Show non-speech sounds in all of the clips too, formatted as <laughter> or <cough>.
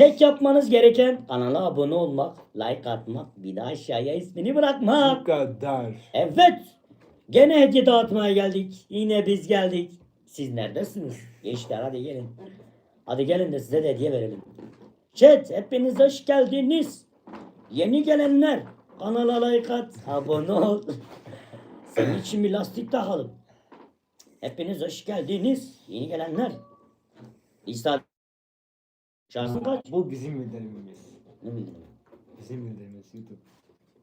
Tek yapmanız gereken kanala abone olmak, like atmak, bir de aşağıya ismini Bu bırakmak. kadar. Evet. Gene hediye dağıtmaya geldik. Yine biz geldik. Siz neredesiniz? Gençler hadi gelin. Hadi gelin de size de hediye verelim. Chat hepiniz hoş geldiniz. Yeni gelenler kanala like at, abone ol. <laughs> Senin için bir lastik takalım. Hepiniz hoş geldiniz. Yeni gelenler. İsa Kaç? Bu bizim bildirimimiz. Ne bileyim. Bizim bildirimimiz YouTube.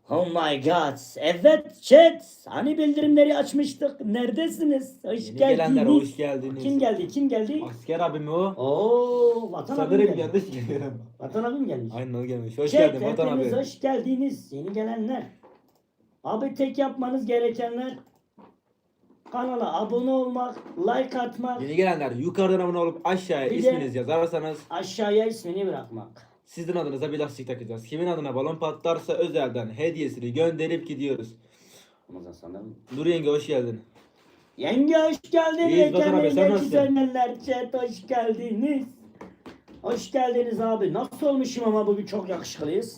Oh my god. Evet chat. Hani bildirimleri açmıştık. Neredesiniz? Hoş Yeni geldiniz. gelenler hoş geldiniz. Kim geldi? Kim geldi? Asker abim o. Oo, Vatan abim Sanırım geldi. yanlış geliyorum. Vatan abim gelmiş. Aynen o gelmiş. Hoş geldin Vatan hepiniz abi. hoş geldiniz. Yeni gelenler. Abi tek yapmanız gerekenler kanala abone olmak, like atmak, Yeni gelenler yukarıdan abone olup aşağıya Bir de- isminiz yazarsanız aşağıya ismini bırakmak. sizin adınıza bir lastik takacağız. Kimin adına balon patlarsa özelden hediyesini gönderip gidiyoruz. Ramazan sanırım. Nur yenge hoş geldin. Yenge hoş geldin. İyiyiz Vatan abi, sen nasılsın? güzeller, chat hoş geldiniz. Hoş geldiniz abi. Nasıl olmuşum ama bugün çok yakışıklıyız.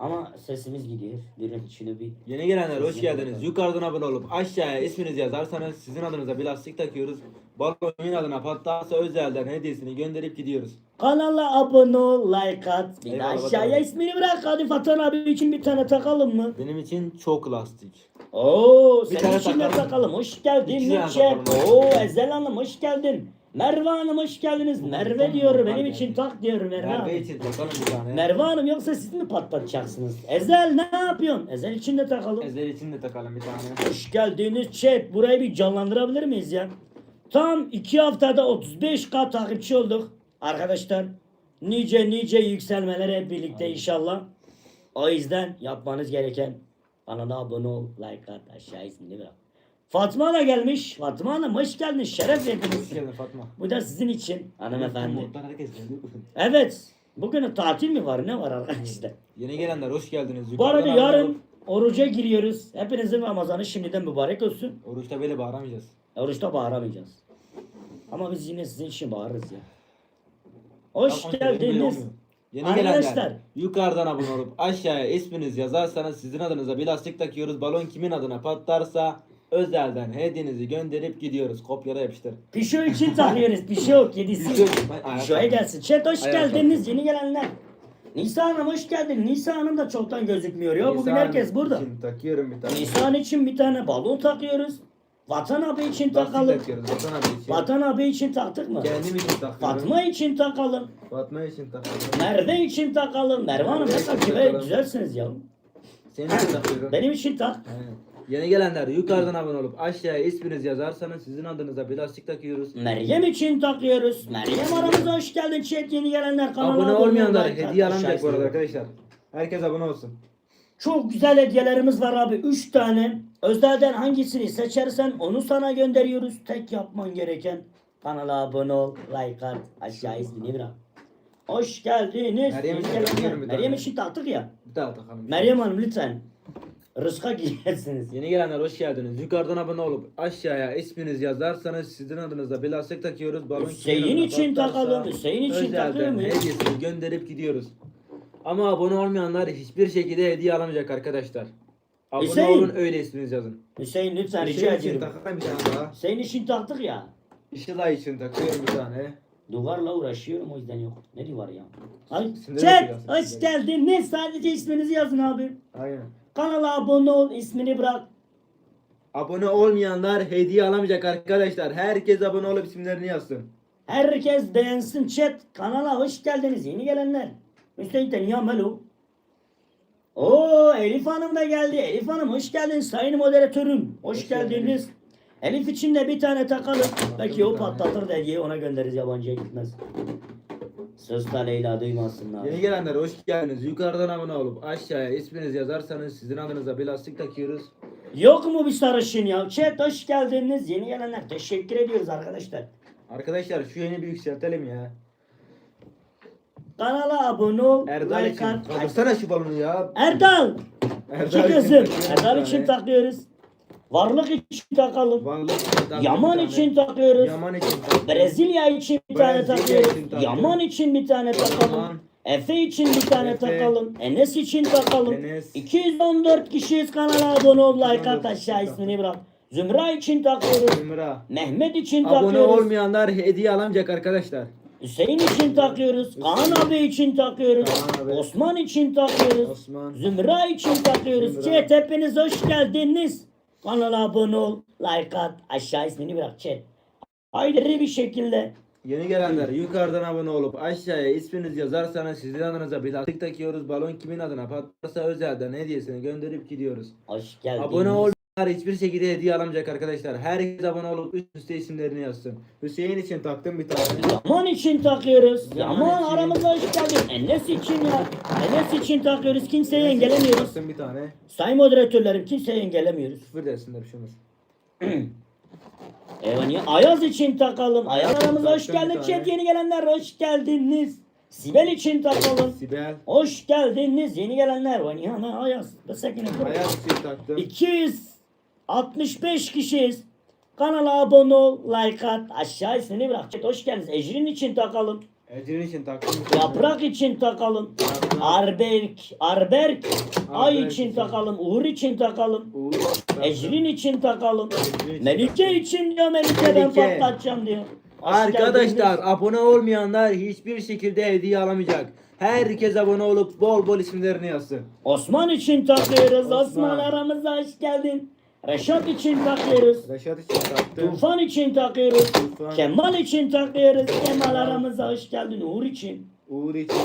Ama sesimiz gidiyor. Birin içine bir Yeni gelenler hoş geldiniz. Yukarıdan abone olup aşağıya isminizi yazarsanız sizin adınıza bir lastik takıyoruz. Balon kimin adına patlarsa özelden hediyesini gönderip gidiyoruz. Kanala abone ol, like at. Bir de Eyvallah, aşağıya abi. ismini bırak. Hadi Fatan abi için bir tane takalım mı? Benim için çok lastik. Oo, Bir senin tane için de takalım. takalım. Hoş geldin İki tane Nurçet. takalım. Oo, Ezel Hanım hoş geldin. Merve Hanım hoş geldiniz. Merve diyor. Benim için tak diyor Merve Hanım. Merve için takalım bir tane. Merve Hanım yoksa siz mi patlatacaksınız? Ezel ne yapıyorsun? Ezel için de takalım. Ezel için de takalım bir tane. Hoş geldiniz chat. Burayı bir canlandırabilir miyiz ya? Tam iki haftada 35k takipçi olduk. Arkadaşlar nice nice yükselmeler hep birlikte inşallah. O yüzden yapmanız gereken kanala abone ol, like at, aşağı ismini bırak. Fatma da gelmiş. Fatma Hanım hoş geldiniz. Şeref verdiniz. geldin Fatma. Bu da sizin için hanımefendi. Herkes geldi. Evet. Bugün tatil mi var? Ne var arkadaşlar? Yeni gelenler hoş geldiniz. Bu arada Yukarıdan yarın olup- oruca giriyoruz. Hepinizin Ramazanı şimdiden mübarek olsun. Oruçta böyle bağıramayacağız. Oruçta bağıramayacağız. Ama biz yine sizin için bağırırız ya. Hoş böyle geldiniz. olmuyor. Yeni Arkadaşlar. gelenler yukarıdan abone olup aşağıya isminiz yazarsanız sizin adınıza bir lastik takıyoruz. Balon kimin adına patlarsa özelden hediyenizi gönderip gidiyoruz. Kopyala yapıştır. Pişo için takıyoruz. Pişo kedisi. Pişo'ya gelsin. Chat hoş Ayağa geldiniz yeni gelenler. Nisa Hanım hoş geldin. Nisa Hanım da çoktan gözükmüyor ya. Bugün herkes burada. için takıyorum bir tane. Nisan için bir tane balon takıyoruz. Vatan abi için Lastik takalım. takıyoruz. Vatan abi için. Vatan abi için taktık mı? Kendim için takıyorum. Fatma için takalım. Fatma için takıyorum. Merve için takalım. Merve Hanım ne kadar güzel, güzelsiniz ya. Senin için takıyorum. Benim için tak. Aynen. Yeni gelenler yukarıdan abone olup aşağıya isminiz yazarsanız sizin adınıza bir lastik takıyoruz. Meryem için takıyoruz. Meryem aramıza hoş geldin chat yeni gelenler kanala Abone olmayanlar like at, hediye alamayacak bu arada arkadaşlar. Herkes abone olsun. Çok güzel hediyelerimiz var abi. 3 tane. Özelden hangisini seçersen onu sana gönderiyoruz. Tek yapman gereken kanala abone ol, like at, aşağı ismini bırak. Hoş geldiniz. Meryem. Meryem için taktık ya. Bir daha takalım. Meryem Hanım lütfen. Rızka giyersiniz. Yeni gelenler hoş geldiniz. Yukarıdan abone olup aşağıya isminiz yazarsanız sizin adınıza bir lastik takıyoruz. Balon Hüseyin için patlarsa takalım, Hüseyin için özelden takıyor muyuz? hediyesini gönderip gidiyoruz. Ama abone olmayanlar hiçbir şekilde hediye alamayacak arkadaşlar. Abone Hüseyin. olun öyle isminizi yazın. Hüseyin lütfen rica Hüseyin için ediyorum. takalım bir tane daha. Hüseyin için taktık ya. Işılay için takıyorum bir tane. Duvarla uğraşıyorum o yüzden yok. Ne duvar ya? Ay, İsimleri chat okuyorsun, hoş isimleri. geldiniz. Sadece isminizi yazın abi. Aynen. Kanala abone ol, ismini bırak. Abone olmayanlar hediye alamayacak arkadaşlar. Herkes abone olup isimlerini yazsın. Herkes beğensin chat. Kanala hoş geldiniz yeni gelenler. Hüseyin de niye melo? Oo Elif Hanım da geldi. Elif Hanım hoş geldin sayın moderatörüm. Hoş, Hoş geldiniz. geldiniz. Elif için de bir tane takalım. Belki o patlatır da hediye ona göndeririz yabancıya gitmez. Da Leyla duymasınlar. Yeni gelenler hoş geldiniz. Yukarıdan abone olup aşağıya isminizi yazarsanız sizin adınıza bir lastik takıyoruz. Yok mu bir sarışın ya? Chat hoş geldiniz. Yeni gelenler teşekkür ediyoruz arkadaşlar. Arkadaşlar şu yeni bir yükseltelim ya. Kanala abone ol. Erdal like için. at. Kaldırsana şu balonu ya. Erdal. Erdal İki kızım. Erdal bir için tane. takıyoruz. Varlık için takalım. Varlık Yaman için takıyoruz. Yaman için. Brezilya için bir tane taktım. Yaman için bir tane takalım. Efe için bir tane Efe. takalım. Enes için takalım. Enes. 214 kişiyiz kanala abone ol like at 214 aşağı ismini bırak. Zümra için takıyoruz. Zümra. Mehmet için Abone takıyoruz. olmayanlar hediye alamayacak arkadaşlar. Hüseyin için takıyoruz. Kaan abi için takıyoruz. Kaan abi. Osman için takıyoruz. Osman. Zümra için takıyoruz. Zümra. Chat hepiniz hoş geldiniz. Kanala abone ol. Like at. Aşağı ismini bırak chat. Ayrı bir şekilde. Yeni gelenler yukarıdan abone olup aşağıya isminizi yazarsanız sizin adınıza bir lastik takıyoruz. Balon kimin adına patlarsa özelden hediyesini gönderip gidiyoruz. Hoş geldiniz. Abone olmayanlar hiçbir şekilde hediye alamayacak arkadaşlar. Herkes abone olup üst üste isimlerini yazsın. Hüseyin için taktım bir tane. Yaman için takıyoruz. Yaman için. aramıza hoş geldin. Enes için ya. Enes için takıyoruz. Kimseyi Hüseyin için engellemiyoruz. Taktım bir tane. Sayın moderatörlerim kimseyi engellemiyoruz. Küfür dersinler bir <clears throat> Evet niye? Ayaz için takalım. Ayaz aramıza hoş geldin. Chat yeni gelenler hoş geldiniz. Sibel için takalım. Sibel. Hoş geldiniz yeni gelenler. Var ya ne Ayaz. Da sakın Ayaz için taktım. 265 kişiyiz. Kanala abone ol, like at, aşağı ismini bırak. Chat hoş geldiniz. Ecrin için takalım. Ecrin için tane. Yaprak için takalım. Yaprak. Arberk, Arberk, Ay Arberk için için. takalım. Uğur için takalım. Uğur. Ecrin için takalım. Melike için diyor Melike ben Melike. patlatacağım diyor. Hoş Arkadaşlar geldiniz. abone olmayanlar hiçbir şekilde hediye alamayacak. Herkes abone olup bol bol isimlerini yazsın. Osman için takıyoruz. Osman, Osman. aramıza hoş geldin. Reşat için takıyoruz. Reşat için taktım. Tufan için takıyoruz. Tufan. Kemal için takıyoruz. Kemal aramıza hoş geldin. Uğur için. Uğur için.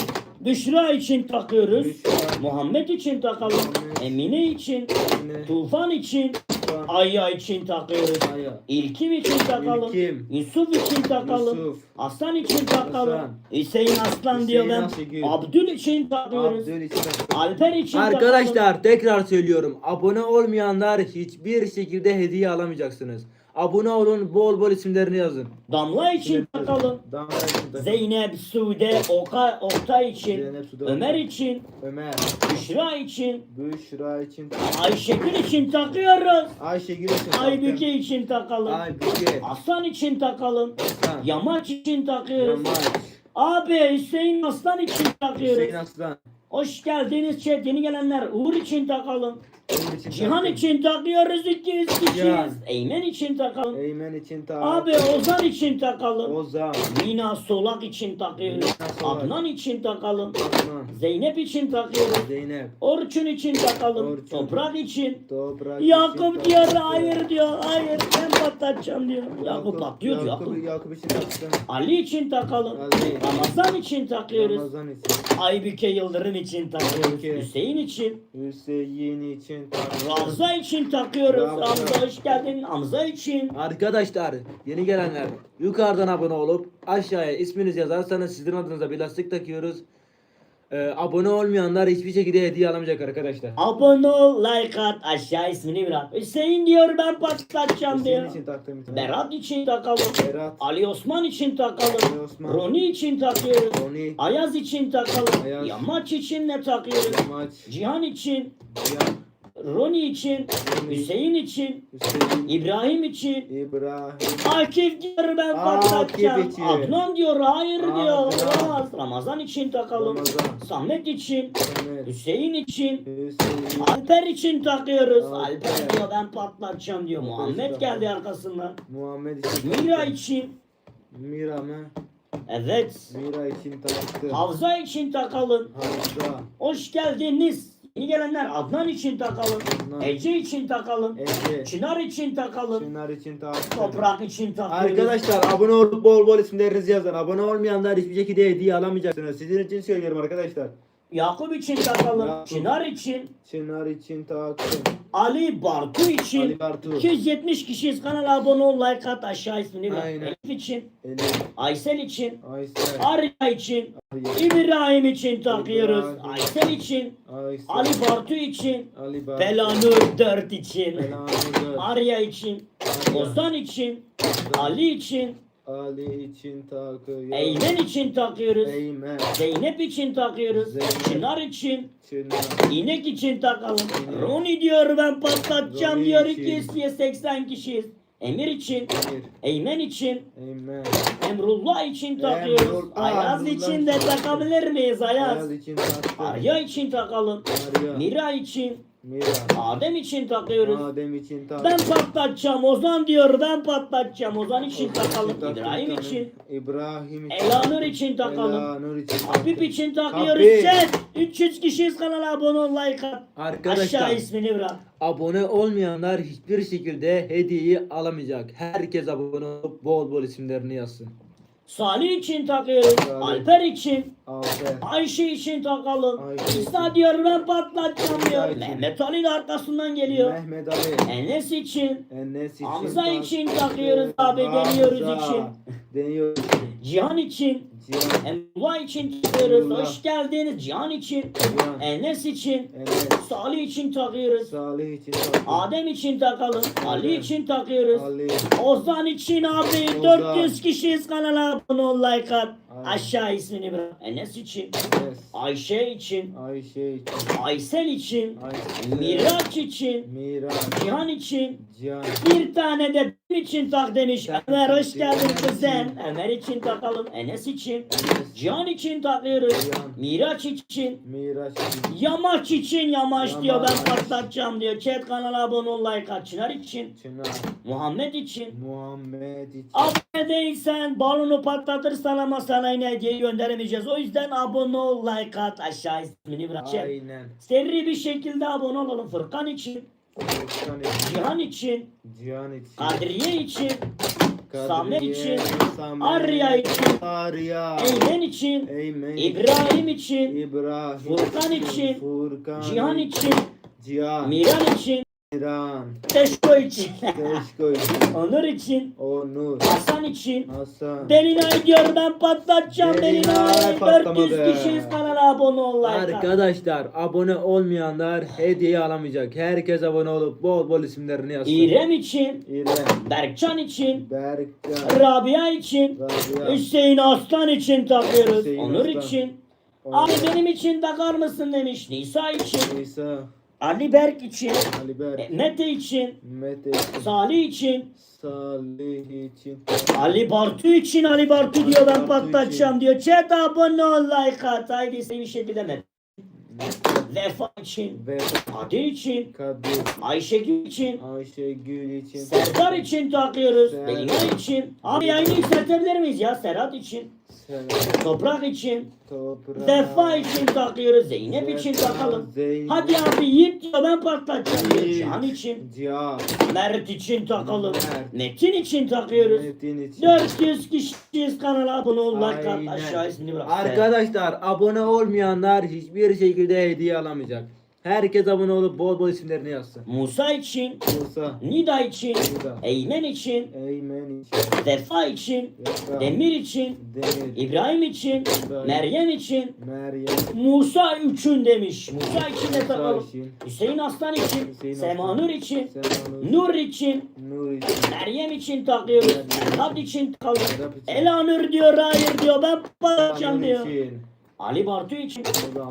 Büşra için takıyoruz. Büşra. Muhammed için takalım. Muhammed. Emine için. Yine Tufan için. Tufan. Ayya için takıyoruz. İlkim için takalım. İlkim. Yusuf için takalım. Yusuf. Aslan için takalım. Hasan. Hüseyin Aslan Hüseyin diyor ben. Asligül. Abdül için takıyoruz. Abdül için taktım. Alper için takalım. Arkadaşlar tekrar söylüyorum. Abone olmayanlar hiçbir şekilde hediye alamayacaksınız. Abone olun bol bol isimlerini yazın. Damla için takalım. Damla için taktım. Zeynep, Sude, Oka, Oktay için. Zeynep, Sude, Ömer Oktay. için. Ömer. Büşra için. Büşra için. Ayşegül için takıyoruz. Ayşegül için taktım. Aybüke için takalım. Aybüke. Aslan için takalım. Hasan. Yamaç için takıyoruz. Yamaç. Abi Hüseyin Aslan için takıyoruz. Hüseyin Aslan. Hoş geldiniz chat yeni gelenler. Uğur için takalım. Benim için Cihan için takıyoruz 200 Cihan. kişiyiz. Eymen için takalım. Eymen için taktım. Abi Ozan için takalım. Ozan. Mina Solak için takıyoruz. Mina Solak. Adnan için takalım. Osman. Zeynep için takıyoruz. Zeynep. Orçun için takalım. Orçun. Toprak için. Toprak Yakup için diyor taktım. hayır diyor. Hayır ben patlatacağım diyor. Yakup patlıyor diyor. Yakup, Yakup. Yakup için taktım. Ali için takalım. Ali. Ramazan için takıyoruz. Ramazan için. Aybüke Yıldırım için takıyoruz. Aybüke. Hüseyin için. Hüseyin için taktım. Ramza için takıyoruz. Ramza. Ramza hoş geldin. Hamza için. Arkadaşlar yeni gelenler yukarıdan abone olup aşağıya isminizi yazarsanız sizin adınıza bir lastik takıyoruz. Ee, abone olmayanlar hiçbir şekilde hediye alamayacak arkadaşlar. Abone ol, like at, aşağı ismini bırak. Hüseyin diyor ben patlatacağım Hüseyin diyor. için taktım bir tane. Berat için takalım. Berat. Ali Osman için takalım. Ali Osman. Roni için takıyoruz. Roni. Ayaz için takalım. Ayaz. Yamaç için ne takıyoruz? Maç. Cihan için. Cihan. Roni için. Hüseyin için. Hüseyin. İbrahim için. İbrahim. Akif diyor ben Akif patlatacağım. için. Adnan diyor hayır diyor. Adnan. Olmaz. Ramazan için takalım. Ramazan. Samet için. Ömer. Hüseyin için. Hüseyin. Alper için takıyoruz. Alper. Alper diyor ben patlatacağım diyor. Muhammed geldi arkasından. Muhammed için Mira için. Mira mı? Evet. Mira için taktım. Havza için takalım. Hamza. Hoş geldiniz. Yeni gelenler Adnan için takalım. Adnan. Ece için takalım. Ece. Çınar için takalım. Çınar için taktım. Toprak için takıyoruz. Arkadaşlar abone olup bol bol isimlerinizi yazın. Abone olmayanlar hiçbir şekilde hediye alamayacaksınız. Sizin için söylüyorum arkadaşlar. Yakup için takalım. Yakup. Çınar için. Çınar için taktım. Ali Bartu için. Ali Bartu. 270 kişiyiz. Kanala abone ol, like at, aşağı ismini ver. Aynen. Elif için. Elif. Aysel için. Aysel. Arya için. Ali. İbrahim için takıyoruz. İbrahim. Aysel için. Aysel. Ali Bartu için. Ali Bartu. Belanur 4 için. Belanur. Arya için. Arya. Ozan için. Ali için. Ali için takıyor. Eymen için takıyoruz. Eymen. Zeynep için takıyoruz. Zeynep. Çınar için. Çınar. İnek için takalım. İnek. Roni diyor ben patlatacağım Roni diyor için. 280 kişiyiz. Emir için, Emir. Eymen için, Eymen. Emrullah için takıyoruz. Emrullah, Ayaz Emrullah için de takabilir miyiz Ayaz? Ayaz için. Arya için takalım. Arya. Mira için, Mira. Adem için takıyoruz. Adem için taktım. Ben patlatacağım. Ozan diyor ben patlatacağım. Ozan için takalım. İbrahim için. İbrahim için. Elanur için takalım. Elanur için Habib için takıyoruz. Habib. Chat. 300 kişiyiz kanala abone ol like at. Arkadaşlar Aşağı ismini bırak. abone olmayanlar hiçbir şekilde hediyeyi alamayacak. Herkes abone olup bol bol isimlerini yazsın. Salih için takıyoruz. Salih. Alper için. Aferin. Ayşe için takalım. İsa diyor ben patlatacağım diyor. için. Mehmet Ali de arkasından geliyor. Mehmet Ali. Enes için. Enes için. Hamza için takıyoruz abi, deniyoruz için. Deniyoruz. Cihan için. Emrullah için takıyoruz. Hoş geldiniz. Cihan için. Cihan. Enes için. Enes. Salih için takıyoruz. Salih için taktım. Adem için takalım. Ali Adem. için takıyoruz. Ali. Ozan için abi Ozan. 400 kişiyiz kanala abone ol like at. Aynen. Aşağı ismini bırak. Enes için. Enes. Ayşe için. Ayşe için. Aysel için. Ayşe. Miraç için. Miraç. Cihan için. Cihan. Bir tane de için tak demiş. Ömer hoş geldin kuzen. Ömer için takalım. Enes için. Enes. Cihan için takıyoruz. Miraç için. Miraç için. Yamaç için yamaç diyor ben Yamaç. patlatacağım diyor. Chat kanala abone ol like at. Çınar için. Çınar. Muhammed için. Muhammed için. Abone değilsen balonu patlatırsan ama sana yine hediye gönderemeyeceğiz. O yüzden abone ol like at aşağı ismini bırak. Aynen. Seri bir şekilde abone olalım. Fırkan için. Furkan için. Cihan için. Cihan için. Kadriye için. Samet için. Samet, Arya için. Arya. Eymen için. Eymen. İbrahim için. İbrahim. Furkan için. Furkan. Cihan için. Cihan. Miran için. Miran. Teşko için. Teşko <laughs> için. Onur için. Onur. Hasan için. Hasan. Belinay diyor ben patlatacağım patlamadı. 400 kişiyiz kanala abone ol like at. Arkadaşlar abone olmayanlar hediye alamayacak. Herkes abone olup bol bol isimlerini yazsın. İrem için. İrem. Berkcan için. Berkcan. Rabia için. Rabia. Hüseyin Aslan için takıyoruz. Hüseyin Onur Aslan. için. Onur. Abi benim için takar mısın demiş. Nisa için. İsa. Ali Berk için. Ali Berk. Mete için. Mete. Salih için. Salih için. Ali Bartu için Ali Bartu diyor ben Bartu patlatacağım diyor. Chat abone ol like at. Haydi bir şey bilemem. Vefa için. Ve Kadir için. Kadir. Ayşegül için. Ayşegül için. Serdar için takıyoruz. Serdar. Beyler için. Abi yayını yükseltebilir miyiz ya? Serhat için. Toprak için. Toprak. Vefa için takıyoruz. Zeynep için takalım. Zeynep. Hadi abi Yiğit diyor ben patlatacağım. Yiğit. Cihan için. Cihan. Mert için takalım. Mert. Metin için takıyoruz. Metin için. 400 kişiyiz kanala abone ol like at Aynen. aşağı ismini bırak. Arkadaşlar abone olmayanlar hiçbir şekilde hediye alamayacak. Herkes abone olup bol bol isimlerini yazsın. Musa için, Musa. Nida için, Nida. Eymen için, Eymen için. Vefa için, Vefa. Demir için, Demir. İbrahim için, İbrahim. Meryem için, Meryem. Musa üçün demiş. Musa için de Musa takalım. için. Hüseyin Aslan için, Hüseyin Aslan. için, Semanur. Nur için, Nur için. Meryem için takıyoruz. Meryem. İçin için. Elanur diyor hayır diyor ben Nur diyor. için. Ali Bartu için.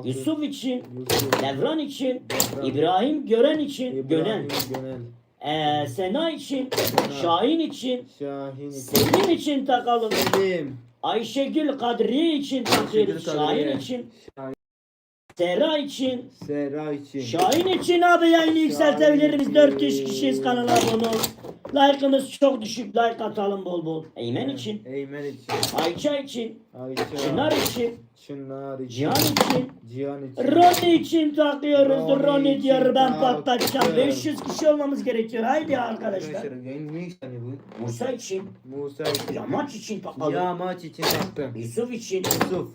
Yusuf için. Devran için. İbrahim Gören için, Gönen. Ee, Sena için, Şahin için. Selim için takalım. Ayşegül Kadriye için takıyoruz. Şahin için, Sera için, Sera için. Şahin için abi yayını yükseltebiliriz. için. 400 kişiyiz kanala abone ol. Like'ımız çok düşük. Like atalım bol bol. Eymen için, Eymen için. Ayça için, Ayça. Çınar için, Çınar için. Cihan için, Cihan için. Ronnie için takıyoruz. Ronnie Ronnie diyor ben patlatacağım. taktım. 500 kişi olmamız gerekiyor. Haydi arkadaşlar. Bu? Musa için, Musa için. Yamaç için takalım. Yamaç için taktım. Yusuf için, Yusuf.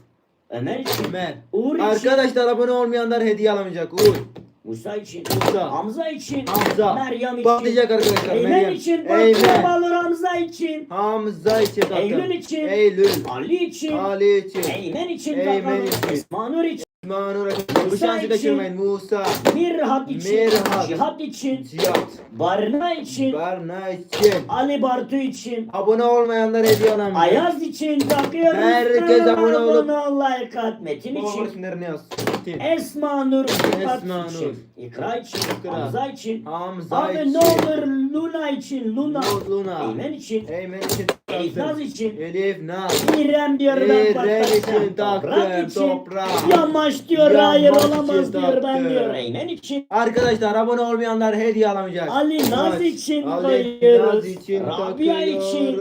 Ömer için, Ömer. Uğur için, Arkadaşlar abone olmayanlar hediye alamayacak. Uğur. Musa için, Musa. Hamza için, Hamza. Meryem için, Patlayacak arkadaşlar. Eymen Meryem. için, Eymen. Baklavalı Hamza için, Hamza için. Eylül için. Eylül. Ali için, Ali için. Eymen için Eymen için. Esma Nur için, Esma arkadaşlar. Bu Musa için- kaçırmayın. Musa. Mirhat için, Mirhat. Cihat için, Cihat. Barına için, Berna için. Ali Bartu için, Abone olmayanlar hediye alamayacak. Ayaz için takıyoruz. Herkes abone olup- ol, like at. Metin için, isimlerini yaz. Esma Nur Esma Nur. için, İkra için, İkra. Hamza için, Hamza Abi için. ne olur Luna için, Luna, Luna. Eymen için, Eymen için Elif Naz için, Elif Naz. İrem diyor ben İrem için taktım. için, Toprak. Yamaç diyor Yamaç hayır için olamaz diyor ben diyor. Eymen için, Arkadaşlar abone olmayanlar hediye alamayacak. Ali Naz Naz. için Ali koyuyoruz. Naz için Rabia için,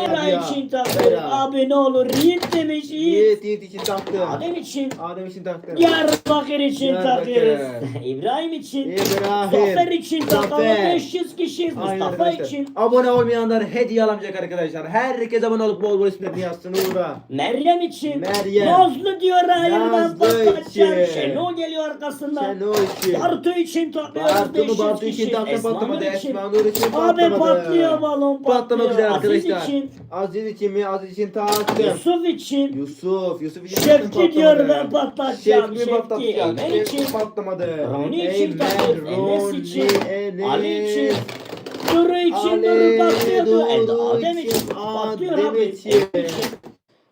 için takıyoruz. Bera. Abi ne olur Yiğit demiş Yiğit. Yiğit Yiğit için taktım. Adem için, Adem için taktım. Diyarbakır için takıyoruz. <laughs> İbrahim için, İbrahim. Zafer için Zafer. 500 kişiyiz. Aynen Mustafa arkadaşlar. için, Abone olmayanlar hediye alamayacak arkadaşlar. Herkes abone olup bol bol isimlerini yazsın uğra. Meryem için, Meryem. Nazlı diyor hayır ben Nazlı patlatacağım. için. Şenol geliyor arkasından. Sen o için. Bartu için takıyoruz Bartu 500 mu Bartu kişi. için taktım patlamadı. İçin. Esma Nur için Abi patlamadı. patlıyor balon patlıyor. Patlamak üzere Aziz arkadaşlar. İçin, Aziz için mi? Aziz için taktım. Yusuf için, Yusuf. Yusuf için Şevki diyor ben patlatacağım. Şevki mi patlatacak? Eymen için, Şevki patlamadı. Roni için takıyoruz. Enes için. Ali için, Duru için, Duru patlıyordu. Duru Adem için, patlıyor Adem abi. için. Eymen için,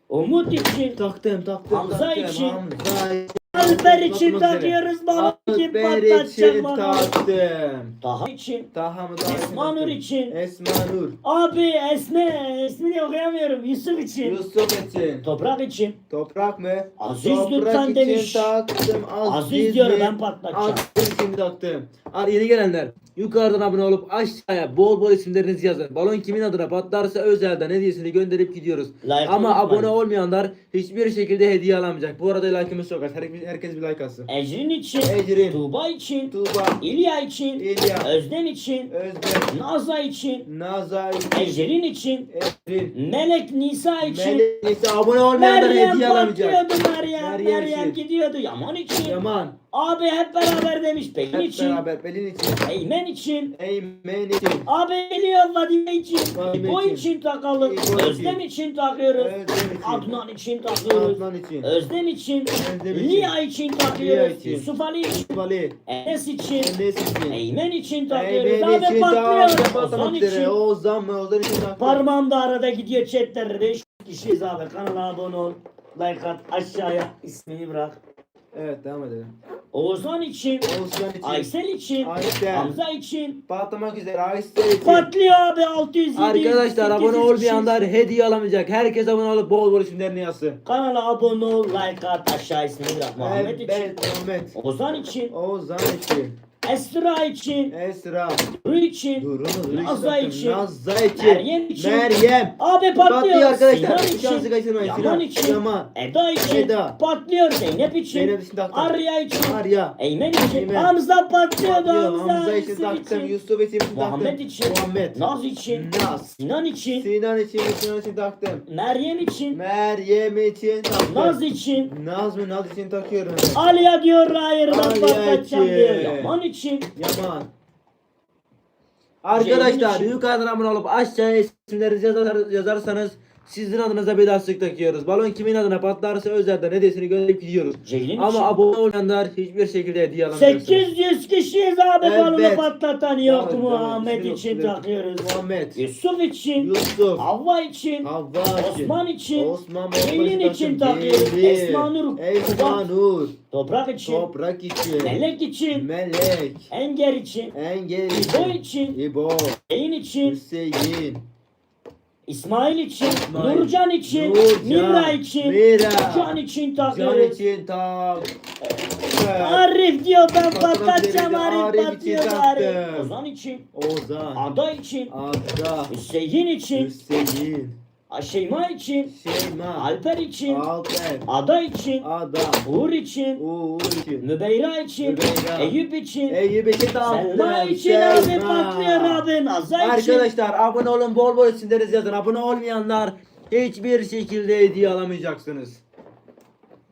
Umut için, Taktım taktım Hamza taktım. için. Hamza. Alper için takıyoruz. Balon kim Alper patlatacak için bana? taktım. Daha için, Taha mı Taha Esma Nur için. Esma Nur. Abi Esme, ismini okuyamıyorum. Yusuf için, Yusuf için. Toprak için, Toprak mı? Aziz Toprak lütfen için demiş. taktım. Aziz, Aziz diyor mi? ben patlatacağım. Aziz için taktım. Ar yeni gelenler yukarıdan abone olup aşağıya bol bol isimlerinizi yazın. Balon kimin adına patlarsa özelden hediyesini gönderip gidiyoruz. Like Ama abone olmayanlar hiçbir şekilde hediye alamayacak. Bu arada like'ımız çok az. Herkes, herkes bir like atsın. Ecrin için, Ecrin, Tuğba için, Tuğba, İlya için, İlya, Özlem için, Özlem, Naza için, Nazay, Ecrin için, Ecrin, Melek Nisa için, Melek ise abone olmayanlar Meryem hediye alamayacak. Meryem, Meryem Meryem, için. gidiyordu Yaman için, Yaman, abi hep beraber demiş Pelin hep için, beraber Pelin için, Eymen için, Eymen için, abi geliyor Vadime için, Vadime İbo için. için takalım, İbo için. Özlem için takıyoruz, Özlem için, Adnan için takıyoruz, Adnan için, Özlem için, Özlem için, Lia için takıyoruz, için. Yusuf Ali için, Yusuf Ali, Enes için, Enes için, Eymen için takıyoruz. Eymen Abi için patlıyor. Ozan için. Ozan mı? Ozan için taktım. Parmağım da arada gidiyor chatlerde. 5 kişiyiz abi. Kanala abone ol. Like at. Aşağıya ismini bırak. Evet devam edelim. Oğuzhan için. Oğuzhan için, Aysel için. Aysel. Hamza için. patlamak üzere. Aysel için. Patlıyor abi 607. Arkadaşlar abone 800 olmayanlar kişiyiz. hediye alamayacak. Herkes abone olup bol bol isimlerini yazsın. Kanala abone ol. Like at. Aşağı ismini bırak. Muhammed için. Evet Muhammed. Oğuzhan için. Oğuzhan için. Esra için. Esra. Duru için. Durun Durun Nazza için. Nazza için. Meryem için. Meryem. Abi Patlıyor patlıyor. arkadaşlar. Sinan şansı için. kaçırmayın. Yaman Sinan. için. Yaman. Eda için. Eda. Patlıyor. Zeynep için. Zeynep için taktım. Arya için. Arya. Eymen için. Eymen. Hamza patlıyordu. Patlıyor. Hamza, Hamza için Yusuf taktım. için. Yusuf için taktım. Muhammed için. Muhammed. Naz için. Naz. Sinan için. Sinan için, Sinan için taktım. Meryem için. Meryem için taktım. Naz için. Naz mı? Naz için takıyorum. Aliye diyor hayır ben Aliye patlatacağım için. diyor. Yaman için. Yaman. Arkadaşlar için. yukarıdan abone olup aşağıya isimlerinizi yazar, yazarsanız sizin adınıza bir lastik takıyoruz. Balon kimin adına patlarsa özelden hediyesini gönderip gidiyoruz. Ceylin Ama için. abone olmayanlar hiçbir şekilde hediye alamayacaksınız. 800 kişiyiz abi Evet. balonu patlatan yok Evet, mu? Ahmet Yok, için yok. takıyoruz. Muhammed, Yusuf için. Yusuf, Havva için. Havva için, Osman için. Osman Ceylin için takıyoruz. Ceylin, Esma Nur. Esma Nur, Toprak için. Toprak için, Melek için. Melek, Enger için. Engel İbo için, için. İbo, Zeyn için. Hüseyin, İsmail için. İsmail, Nurcan için. Nurcan, Mira için. Mira, Can için Can takıyoruz. için tak. Arif diyor ben patlatacağım Arif Arif patlıyor. Arif. Ozan için. Ozan, Ada için. Ada, Hüseyin için. Hüseyin, Şeyma için. Şeyma, Alper için. Alper, Ada için. Ada, Uğur için. Uğur için, Mübeyra için. Mübeyra. Eyüp için. Eyüp için. Selma için abi patlıyor abi. Nazar için. Arkadaşlar abone olun bol bol isimlerinizi yazın. Abone olmayanlar hiçbir şekilde hediye alamayacaksınız.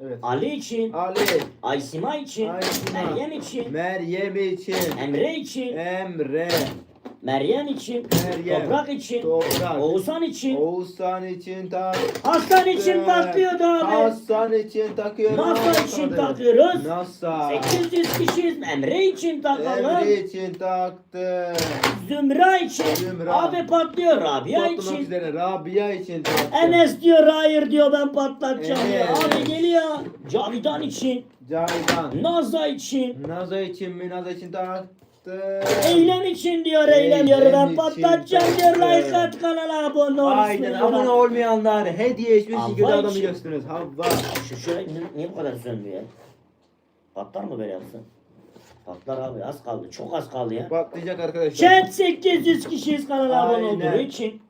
Evet. Ali için. Ali, Aysima için. Aysima. Meryem için. Meryem için, Emre için. Emre, Meryem için, Meryem, Toprak için, Toprak, Oğuzhan için, Oğuzhan için tak. Hasan için patlıyordu abi. Hasan için takıyoruz. NASA için takıyoruz. NASA. 800 kişiyiz. Emre için takalım. Emre için taktı. Zümra için. Zümra. Abi patlıyor Rabia Patlamak için. üzere Rabia için taktı. Enes diyor hayır diyor ben patlatacağım diyor. Enes. Abi geliyor. Cavidan için. Cavidan. Naza için. Naza için mi? Naza için taktı. Eylem için diyor eylem diyor ben patlatacağım diyor like at kanala abone ol. Aynen abone olmayanlar hediye Havva şekilde adamı gösteriniz. Havva. Şu şöyle niye, bu kadar sönmüyor ya? Patlar mı böyle yapsın? Patlar abi az kaldı. Çok az kaldı ya. Patlayacak arkadaşlar. Chat 800 kişiyiz kanala abone olduğu için.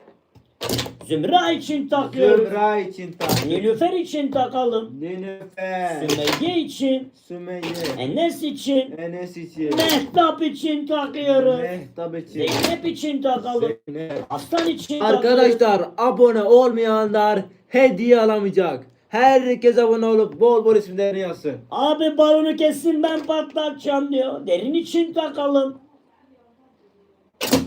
Zümra için takıyoruz. Zümra için taktı. Nilüfer için takalım. Nilüfer. Sümeyye için. Sümeyye. Enes için. Enes için. Mehtap için takıyoruz. Mehtap için. Zeynep için takalım. Zeynep. Aslan için takıyoruz. Arkadaşlar abone olmayanlar hediye alamayacak. Herkes abone olup bol bol isimlerini yazsın. Abi balonu kessin ben patlatacağım diyor. Derin için takalım.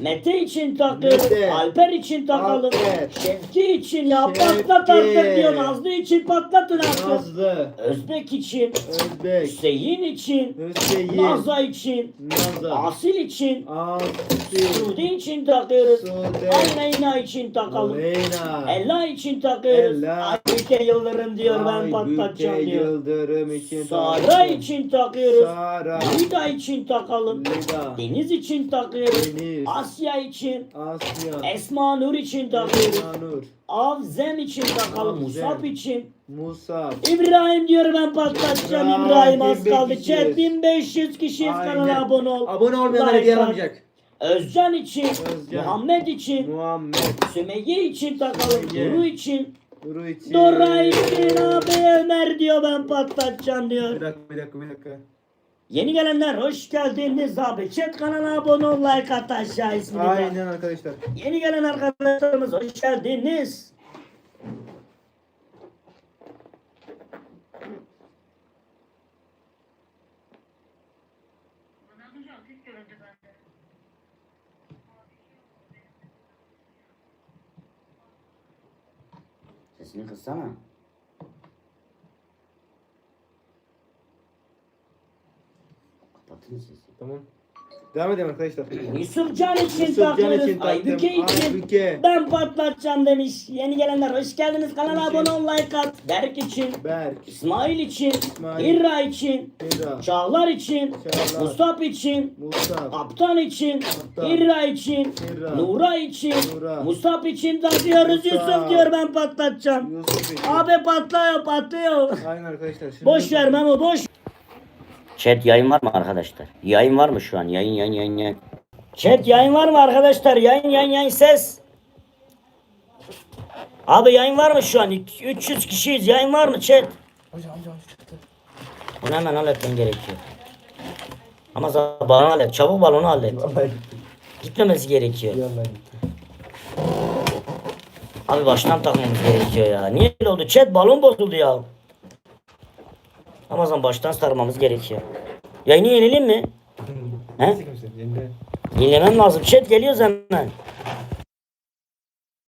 Mete için takıyoruz. Mete. Alper için takalım. Alper. Şevki için ya Şevki. patlat artık diyor. Nazlı için patlatın artık. Nazlı. Özbek için. Özbek. Hüseyin için. Hüseyin. Naza için. Naza. Asil için. Asil. Suudi için takıyoruz. Sude. Aleyna için takalım. Aleyna. Ella için takıyoruz. Ella. Aybüke Yıldırım diyor ben patlatacağım diyor. Yıldırım için Sara için takıyoruz. Sara. Lida için takalım. Lida. Deniz için takıyoruz. Deniz. Asya için. Asya. Esma Nur için takıyoruz. Nur. Avzem için takalım. Musab için. Musa. İbrahim diyor ben patlatacağım. İbrahim, İbrahim az kaldı. 1500. Chat 1500 kişiyiz Aynen. kanala abone ol. Abone olmayanlar Like hediye at. alamayacak. Özcan için. Özcan. Muhammed için. Muhammed. Sümeyye için takalım. Sümeyye. Duru için. Duru için. Dora için abi Ömer diyor ben patlatacağım diyor. Bir dakika bir dakika bir dakika. Yeni gelenler hoş geldiniz abi. Chat kanalına abone ol like at aşağı ismini. Aynen arkadaşlar. Yeni gelen arkadaşlarımız hoş geldiniz. Sesini kıssana. Sesi. Tamam. Devam edelim arkadaşlar. Yusuf Can için Yusuf Can takıyoruz. için taktım. Aybüke için. Aybüke. Ben patlatacağım demiş. Yeni gelenler hoş geldiniz. Kanala abone ol like at. Berk için. Berk. İsmail için. İsmail. İrra için. Hira. Çağlar için. Çağlar. Mustafa için. Musa. Kaptan için. Kaptan. İrra için. İrra. Nura için. Nura. Musab için takıyoruz. Musa. Yusuf diyor ben patlatacağım. Yusuf için. Abi patlıyor patlıyor. Aynen arkadaşlar. Şimdi Boş ver Memo boş. Chat yayın var mı arkadaşlar? Yayın var mı şu an? Yayın yayın yayın yayın. Chat yayın var mı arkadaşlar? Yayın yayın yayın ses. Abi yayın var mı şu an? 300 kişiyiz. Yayın var mı chat? Bunu hemen halletmem gerekiyor. Ama za- balonu hallet. Çabuk balonu hallet. Gitmemesi gerekiyor. Abi baştan takmamız gerekiyor ya. Niye öyle oldu? Chat balon bozuldu ya. Ramazan baştan sarmamız gerekiyor. Yayını yenileyim mi? He? Yenilemem lazım. Chat geliyoruz hemen.